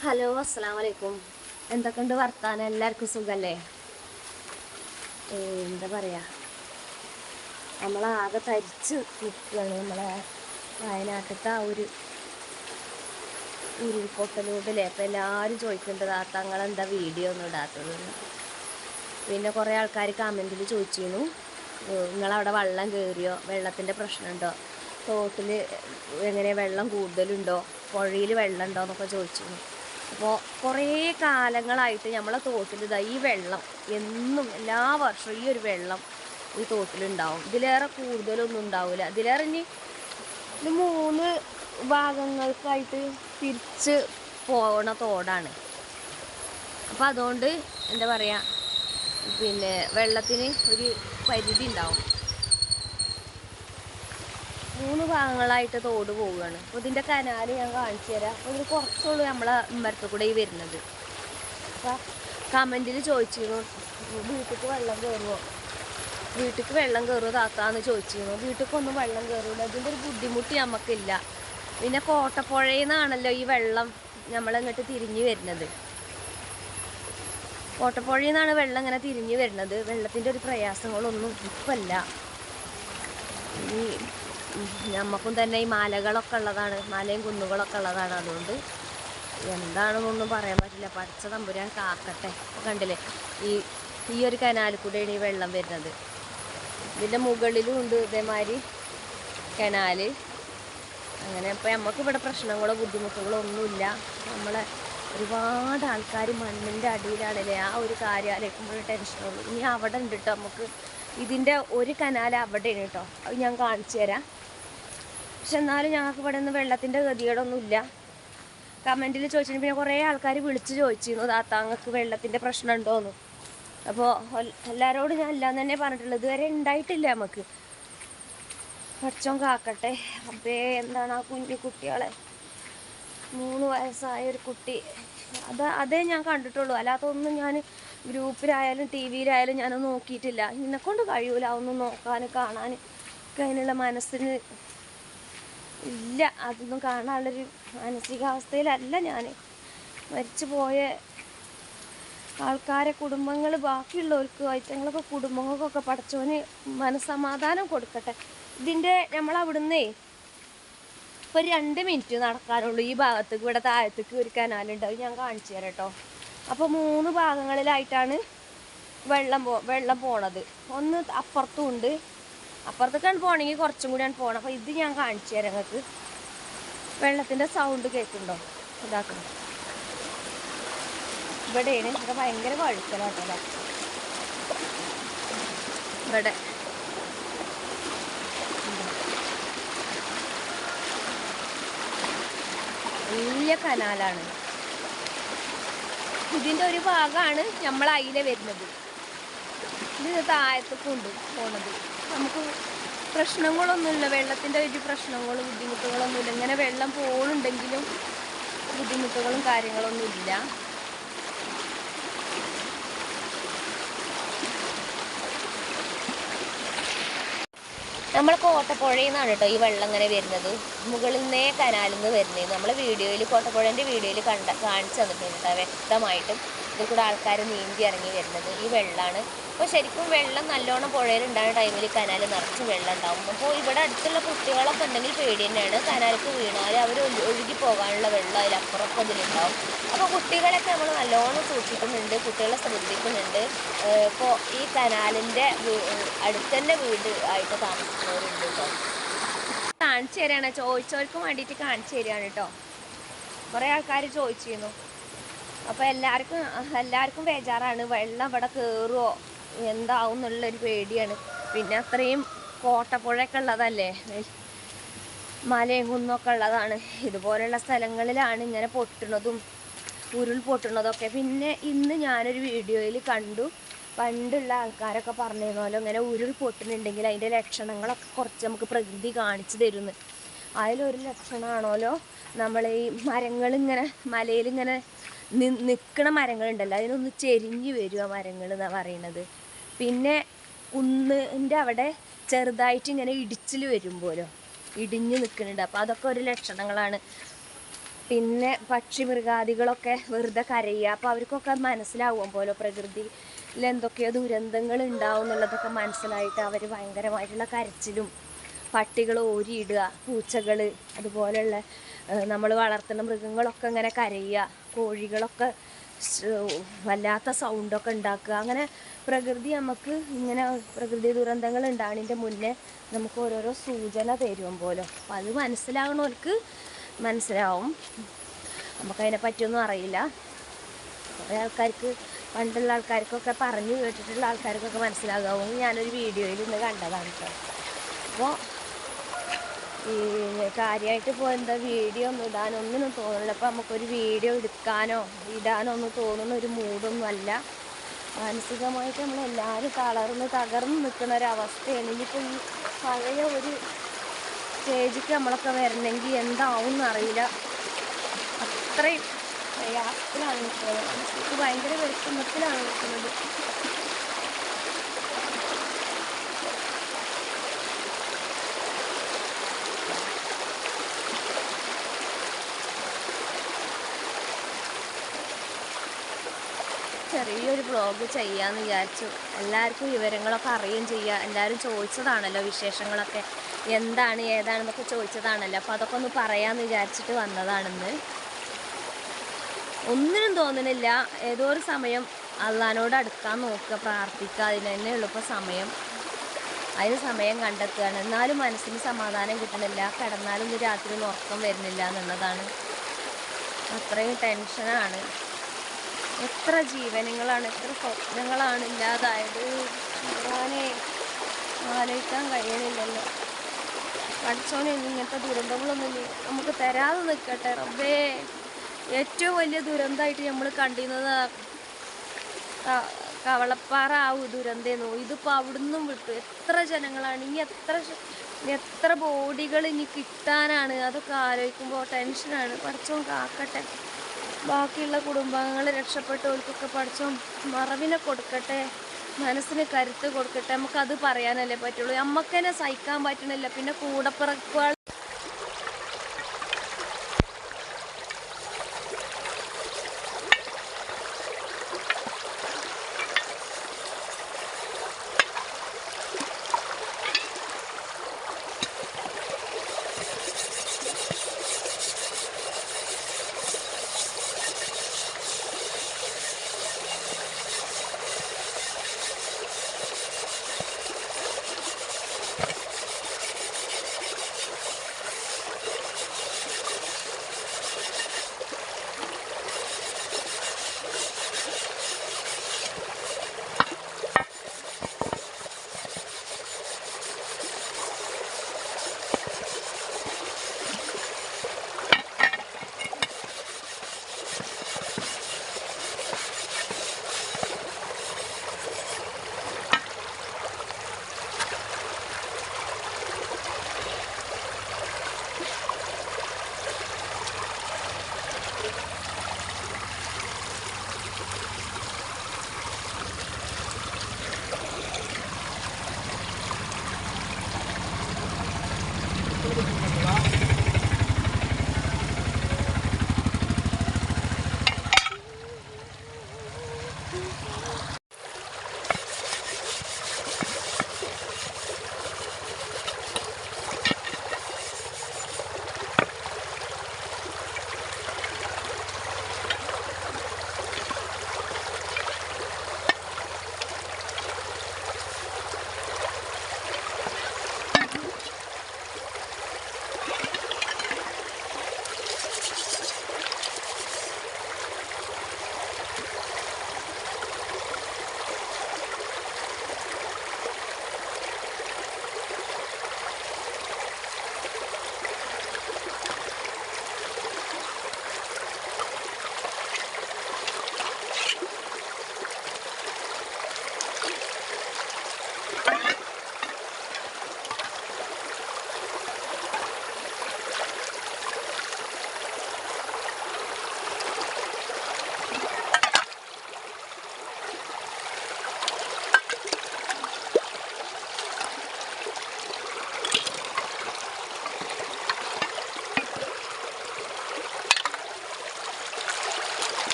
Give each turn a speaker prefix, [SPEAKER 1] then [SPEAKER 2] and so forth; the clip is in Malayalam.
[SPEAKER 1] ഹലോ അസ്സാം വലൈക്കും എന്തൊക്കെയുണ്ട് വർത്താനം? എല്ലാവർക്കും സുഖല്ലേ? എന്താ പറയാ? നമ്മളാകെ തരിച്ച് നിൽക്കുകയാണ്. നമ്മളെ വയനാട്ടിലത്തെ ആ ഒരു ഉരുൾപൊട്ടലൂടല്ലേ അപ്പം എല്ലാവരും ചോദിക്കേണ്ടത് ആ തങ്ങളെന്താ വീഡിയോ ഒന്നും ഇടാത്തത്? പിന്നെ കുറേ ആൾക്കാർ കമന്റിൽ ചോദിച്ചിരുന്നു നിങ്ങളവിടെ വെള്ളം കയറിയോ വെള്ളത്തിന്റെ പ്രശ്നമുണ്ടോ? തോട്ടിൽ എങ്ങനെ വെള്ളം കൂടുതലുണ്ടോ? പുഴയിൽ വെള്ളം ഉണ്ടോ എന്നൊക്കെ ചോദിച്ചിരുന്നു. അപ്പോൾ കുറേ കാലങ്ങളായിട്ട് നമ്മളെ തോട്ടിൽ ഇതാ ഈ വെള്ളം എന്നും എല്ലാ വർഷവും ഈ ഒരു വെള്ളം ഈ തോട്ടിലുണ്ടാവും. ഇതിലേറെ കൂടുതലൊന്നും ഉണ്ടാവില്ല ഇതിലേറെ ഇനി ഇത് മൂന്ന് ഭാഗങ്ങൾക്കായിട്ട് തിരിച്ച് പോണ തോടാണ്. അപ്പം അതുകൊണ്ട് എന്താ പറയുക പിന്നെ വെള്ളത്തിന് ഒരു പരിധി ഉണ്ടാവും. മൂന്ന് ഭാഗങ്ങളായിട്ട് തോട് പോവുകയാണ്. അപ്പോൾ ഇതിന്റെ കനാല് ഞാൻ കാണിച്ചു തരാം. അപ്പോൾ ഇത് കുറച്ചുള്ളൂ നമ്മളെ മരത്തിൽ കൂടെ ഈ വരുന്നത്. അപ്പോൾ കമന്റിൽ ചോദിച്ചിരുന്നു വീട്ടിലേക്ക് വെള്ളം കയറുമോ വീട്ടിലേക്ക് വെള്ളം കയറുമോ താത്താന്ന് ചോദിച്ചിരുന്നു. വീട്ടിലേക്കൊന്നും വെള്ളം കയറില്ല ഇതിന്റെ ഒരു ബുദ്ധിമുട്ട് നമുക്കില്ല പിന്നെ കോട്ടപ്പുഴയിൽ നിന്നാണല്ലോ ഈ വെള്ളം നമ്മളിങ്ങോട്ട് തിരിഞ്ഞു വരുന്നത്. കോട്ടപ്പുഴയിൽ നിന്നാണ് വെള്ളം ഇങ്ങനെ തിരിഞ്ഞു വരുന്നത്. വെള്ളത്തിന്റെ ഒരു പ്രയാസങ്ങളൊന്നും ഇപ്പല്ല. ഈ നമുക്കും തന്നെ ഈ മലകളൊക്കെ ഉള്ളതാണ്. മലയും കുന്നുകളൊക്കെ ഉള്ളതാണ് അതുകൊണ്ട്. എന്താണെന്നൊന്നും പറയാൻ പറ്റില്ല. പഠിച്ച തമ്പുരാൻ കാക്കട്ടെ. കണ്ടില്ലേ? ഈ ഈ ഒരു കനാലിൽ കൂടെയാണ് ഈ വെള്ളം വരുന്നത്. ഇതിന്റെ മുകളിലും ഉണ്ട് ഇതേമാതിരി കനാല് അങ്ങനെ ഇപ്പം നമുക്ക് ഇവിടെ പ്രശ്നങ്ങളോ ബുദ്ധിമുട്ടുകളോ ഒന്നുമില്ല. നമ്മളെ ഒരുപാട് ആൾക്കാർ മണ്ണിന്റെ അടിയിലാണല്ലേ ആ ഒരു കാര്യം ആലോചിക്കുമ്പോഴും ടെൻഷനുള്ളൂ ഇനി അവിടെ ഉണ്ട് കേട്ടോ നമുക്ക് ഇതിന്റെ ഒരു കനാൽ അവിടെയാണ് കേട്ടോ. അത് ഞാൻ കാണിച്ചു തരാം. പക്ഷെ എന്നാലും ഞങ്ങൾക്ക് ഇവിടെ നിന്ന് വെള്ളത്തിന്റെ ഗതികേടൊന്നുമില്ല. കമന്റിൽ ചോദിച്ചിട്ട് പിന്നെ കുറേ ആൾക്കാർ വിളിച്ച് ചോദിച്ചിരുന്നു താത്താങ്ങൾക്ക് വെള്ളത്തിന്റെ പ്രശ്നം ഉണ്ടോയെന്ന് അപ്പോൾ എല്ലാവരോടും ഞാൻ അല്ലാന്ന് തന്നെ പറഞ്ഞിട്ടുള്ളത് ഇതുവരെ ഉണ്ടായിട്ടില്ല നമുക്ക്. പഠിച്ചോൻ കാക്കട്ടെ. അപ്പേ എന്താണ് ആ കുഞ്ഞു കുട്ടികളെ? മൂന്ന് വയസ്സായ ഒരു കുട്ടി. അത് അതേ ഞാൻ കണ്ടിട്ടുള്ളൂ. അല്ലാത്തൊന്നും ഞാൻ ഗ്രൂപ്പിലായാലും ടി വിയിലായാലും ഞാനൊന്നും നോക്കിയിട്ടില്ല. എന്നെക്കൊണ്ട് കഴിയൂല ഒന്നും നോക്കാൻ കാണാൻ ഒക്കെ അതിനുള്ള മനസ്സിന് ഇല്ല. അതൊന്നും കാണാനുള്ളൊരു മാനസികാവസ്ഥയിലല്ല ഞാൻ. മരിച്ചു പോയ ആൾക്കാരെ കുടുംബങ്ങൾ ബാക്കിയുള്ളവർക്ക് ഐറ്റങ്ങളൊക്കെ കുടുംബങ്ങൾക്കൊക്കെ പഠിച്ചവന് മനസ്സമാധാനം കൊടുക്കട്ടെ. ഇതിന്റെ നമ്മളവിടുന്നേ ഇപ്പോൾ രണ്ട് മിനിറ്റ് നടക്കാനുള്ളൂ. ഈ ഭാഗത്തേക്ക് ഇവിടെ താഴത്തേക്ക് ഒരു കനാലുണ്ട് അത് ഞാൻ കാണിച്ചു തരാം കേട്ടോ അപ്പോൾ മൂന്ന് ഭാഗങ്ങളിലായിട്ടാണ് വെള്ളം പോ വെള്ളം പോണത്. ഒന്ന് അപ്പുറത്തും ഉണ്ട്. അപ്പുറത്തേക്കാണ് പോകണമെങ്കിൽ കുറച്ചും കൂടിയാണ് പോകണം അപ്പോൾ ഇത് ഞാൻ കാണിച്ചു തരാം നിങ്ങൾക്ക് വെള്ളത്തിന്റെ സൗണ്ട് കേൾക്കുന്നുണ്ടോ? ഇതാക്കണം. ഇവിടെയാണ്. ഇവിടെ ഭയങ്കര വഴുക്കലാട്ടോ. ഇതാ. ഇവിടെ വലിയ കനാലാണ്. ഇതിന്റെ ഒരു ഭാഗമാണ് നമ്മൾ അയില വരുന്നത്. ഇത് താഴത്തേക്കുണ്ട് പോണത്. നമുക്ക് പ്രശ്നങ്ങളൊന്നുമില്ല. വെള്ളത്തിന്റെ ഒരു പ്രശ്നങ്ങളും ബുദ്ധിമുട്ടുകളൊന്നുമില്ല. ഇങ്ങനെ വെള്ളം പോകുന്നുണ്ടെങ്കിലും ബുദ്ധിമുട്ടുകളും കാര്യങ്ങളൊന്നും ഇല്ല നമ്മൾ കോട്ടപ്പുഴയിൽ നിന്നാണ് കേട്ടോ ഈ വെള്ളം ഇങ്ങനെ വരുന്നത്. മുകളിൽ നിന്നേ കനാലിൽ നിന്ന് വരുന്നത് നമ്മൾ വീഡിയോയിൽ കോട്ടപ്പുഴേന്റെ വീഡിയോയിൽ കണ്ട കാണിച്ചു തന്നിട്ടുണ്ട് കേട്ടോ വ്യക്തമായിട്ടും. ഇതിൽ കൂടെ ആൾക്കാർ നീന്തി ഇറങ്ങി വരുന്നത്. ഈ വെള്ളമാണ് അപ്പോൾ ശരിക്കും വെള്ളം നല്ലോണം പുഴയിൽ ഉണ്ടാകുന്ന ടൈമിൽ കനാൽ നിറച്ച് വെള്ളം ഉണ്ടാവും അപ്പോൾ ഇവിടെ അടുത്തുള്ള കുട്ടികളൊക്കെ ഉണ്ടെങ്കിൽ പേടി തന്നെയാണ് കനാലിക്ക് വീണാൽ അവർ ഒഴുകി പോകാനുള്ള വെള്ളം അതിലപ്പുറമൊക്കെ ഇതിലുണ്ടാവും അപ്പോൾ കുട്ടികളൊക്കെ നമ്മൾ നല്ലോണം സൂക്ഷിക്കുന്നുണ്ട്. കുട്ടികളെ ശ്രദ്ധിക്കുന്നുണ്ട്. ഇപ്പോൾ ഈ കനാലിന്റെ അടുത്തന്നെ വീട് ആയിട്ട് താമസിക്കുന്നവരുണ്ട് കേട്ടോ കാണിച്ചു തരാണ്. ചോദിച്ചവർക്ക് വേണ്ടിയിട്ട് കാണിച്ചു തരികയാണ് കേട്ടോ കുറേ ആൾക്കാർ ചോദിച്ചിരുന്നു. അപ്പോൾ എല്ലാവർക്കും എല്ലാവർക്കും ബേജാറാണ്. വെള്ളം ഇവിടെ കയറുമോ എന്താവും എന്നുള്ളൊരു പേടിയാണ്. പിന്നെ അത്രയും കോട്ടപ്പുഴയൊക്കെ ഉള്ളതല്ലേ? മലയും കുന്നൊക്കെ ഉള്ളതാണ്. ഇതുപോലെയുള്ള സ്ഥലങ്ങളിലാണ് ഇങ്ങനെ പൊട്ടുന്നതും ഉരുൾ പൊട്ടുന്നതൊക്കെ. പിന്നെ ഇന്ന് ഞാനൊരു വീഡിയോയിൽ കണ്ടു. പണ്ടുള്ള ആൾക്കാരൊക്കെ പറഞ്ഞിരുന്നല്ലോ ഇങ്ങനെ ഉരുൾ പൊട്ടുന്നുണ്ടെങ്കിൽ അതിന്റെ ലക്ഷണങ്ങളൊക്കെ കുറച്ച് നമുക്ക് പ്രകൃതി കാണിച്ചു തരുന്നു. അതിലൊരു ലക്ഷണമാണല്ലോ നമ്മൾ ഈ മരങ്ങളിങ്ങനെ മലയിലിങ്ങനെ നിൽക്കണ മരങ്ങളുണ്ടല്ലോ. അതിനൊന്ന് ചെരിഞ്ഞു വരും ആ മരങ്ങൾ എന്നാണ് പറയണത്. പിന്നെ കുന്നിന്റെ അവിടെ ചെറുതായിട്ട് ഇങ്ങനെ ഇടിച്ചിൽ വരുമ്പോലോ ഇടിഞ്ഞ് നിൽക്കുന്നുണ്ട് അപ്പോൾ അതൊക്കെ ഒരു ലക്ഷണങ്ങളാണ്. പിന്നെ പക്ഷി മൃഗാദികളൊക്കെ വെറുതെ കരയുക. അപ്പോൾ അവർക്കൊക്കെ മനസ്സിലാവും പോലെ പ്രകൃതിയിൽ എന്തൊക്കെയോ ദുരന്തങ്ങൾ ഉണ്ടാവും എന്നുള്ളതൊക്കെ മനസ്സിലായിട്ട് അവർ ഭയങ്കരമായിട്ടുള്ള കരച്ചിലും പട്ടികൾ ഓരിയിടുക പൂച്ചകൾ അതുപോലെയുള്ള നമ്മൾ വളർത്തുന്ന മൃഗങ്ങളൊക്കെ ഇങ്ങനെ കരയുക കോഴികളൊക്കെ വല്ലാത്ത സൗണ്ടൊക്കെ ഉണ്ടാക്കുക. അങ്ങനെ പ്രകൃതി നമുക്ക് ഇങ്ങനെ പ്രകൃതി ദുരന്തങ്ങൾ ഉണ്ടാകുന്നതിന്റെ മുന്നേ നമുക്ക് ഓരോരോ സൂചന തരും പോലും. അപ്പം അത് മനസ്സിലാകണവർക്ക് മനസ്സിലാവും. നമുക്കതിനെ പറ്റിയൊന്നും അറിയില്ല. കുറേ ആൾക്കാർക്ക് പണ്ടുള്ള ആൾക്കാർക്കൊക്കെ പറഞ്ഞു കേട്ടിട്ടുള്ള ആൾക്കാർക്കൊക്കെ മനസ്സിലാകാവും. ഞാനൊരു വീഡിയോയിൽ ഇന്ന് കണ്ടതാണ് കേട്ടോ അപ്പോൾ ഈ കാര്യമായിട്ട് ഇപ്പോൾ എന്താ വീഡിയോ ഒന്നും ഇടാനൊന്നും തോന്നുന്നില്ല അപ്പോൾ നമുക്കൊരു വീഡിയോ എടുക്കാനോ ഇടാനോ ഒന്നും തോന്നുന്ന ഒരു മൂഡൊന്നും അല്ല. മാനസികമായിട്ട് നമ്മളെല്ലാവരും തളർന്ന് തകർന്ന് നിൽക്കുന്ന ഒരവസ്ഥയാണ് ഇനിയിപ്പോൾ ഈ പഴയ ഒരു സ്റ്റേജിക്ക് നമ്മളൊക്കെ വരണമെങ്കിൽ എന്താവും എന്നറിയില്ല അത്രയും പ്രയാസത്തിലാണ് നിൽക്കുന്നത് ഭയങ്കര വിഷമത്തിലാണ് നിൽക്കുന്നത് ചെറിയൊരു വ്ളോഗ് ചെയ്യാമെന്ന് വിചാരിച്ചു. എല്ലാവർക്കും വിവരങ്ങളൊക്കെ അറിയുകയും ചെയ്യുക എല്ലാവരും ചോദിച്ചതാണല്ലോ വിശേഷങ്ങളൊക്കെ. എന്താണ് ഏതാണെന്നൊക്കെ ചോദിച്ചതാണല്ലോ. അപ്പോൾ അതൊക്കെ ഒന്ന് പറയാമെന്ന് വിചാരിച്ചിട്ട് വന്നതാണെന്ന്. ഒന്നിനും തോന്നണില്ല. ഏതോ ഒരു സമയം അള്ളഹാനോട് അടുക്കാൻ നോക്കുക പ്രാർത്ഥിക്കുക. അതിന് തന്നെ ഉള്ളപ്പോൾ സമയം. അതിന് സമയം കണ്ടെത്തുകയാണ്. എന്നാലും മനസ്സിന് സമാധാനം കിട്ടുന്നില്ല കിടന്നാലും രാത്രി ഉറക്കം വരുന്നില്ല എന്നുള്ളതാണ്. അത്രയും ടെൻഷനാണ് എത്ര ജീവനങ്ങളാണ് എത്ര സ്വപ്നങ്ങളാണ് ഇല്ലാതായത്. ഭഗവാനെ ആലോചിക്കാൻ കഴിയണില്ലല്ലോ. പഠിച്ചോനെ ഇങ്ങനത്തെ ദുരന്തങ്ങളൊന്നും നമുക്ക് തരാതെ നിൽക്കട്ടെ. റബ്ബേ ഏറ്റവും വലിയ ദുരന്തമായിട്ട് നമ്മൾ കണ്ടിരുന്നത് കവളപ്പാറ ആ ദുരന്തേന്നു. ഇതിപ്പോൾ അവിടുന്നും വിട്ടു. എത്ര ജനങ്ങളാണ് ഇനി എത്ര എത്ര ബോഡികൾ ഇനി കിട്ടാനാണ്? അതൊക്കെ ആലോചിക്കുമ്പോൾ ടെൻഷനാണ്. പഠിച്ചോൻ കാക്കട്ടെ. ബാക്കിയുള്ള കുടുംബാംഗങ്ങൾ രക്ഷപ്പെട്ടവർക്കൊക്കെ പഠിച്ചും മറവിനെ കൊടുക്കട്ടെ മനസ്സിന് കരുത്ത് കൊടുക്കട്ടെ നമുക്കത് പറയാനല്ലേ പറ്റുള്ളൂ. നമുക്ക് സഹിക്കാൻ പറ്റണില്ല. പിന്നെ കൂടപ്പിറപ്പുകൾ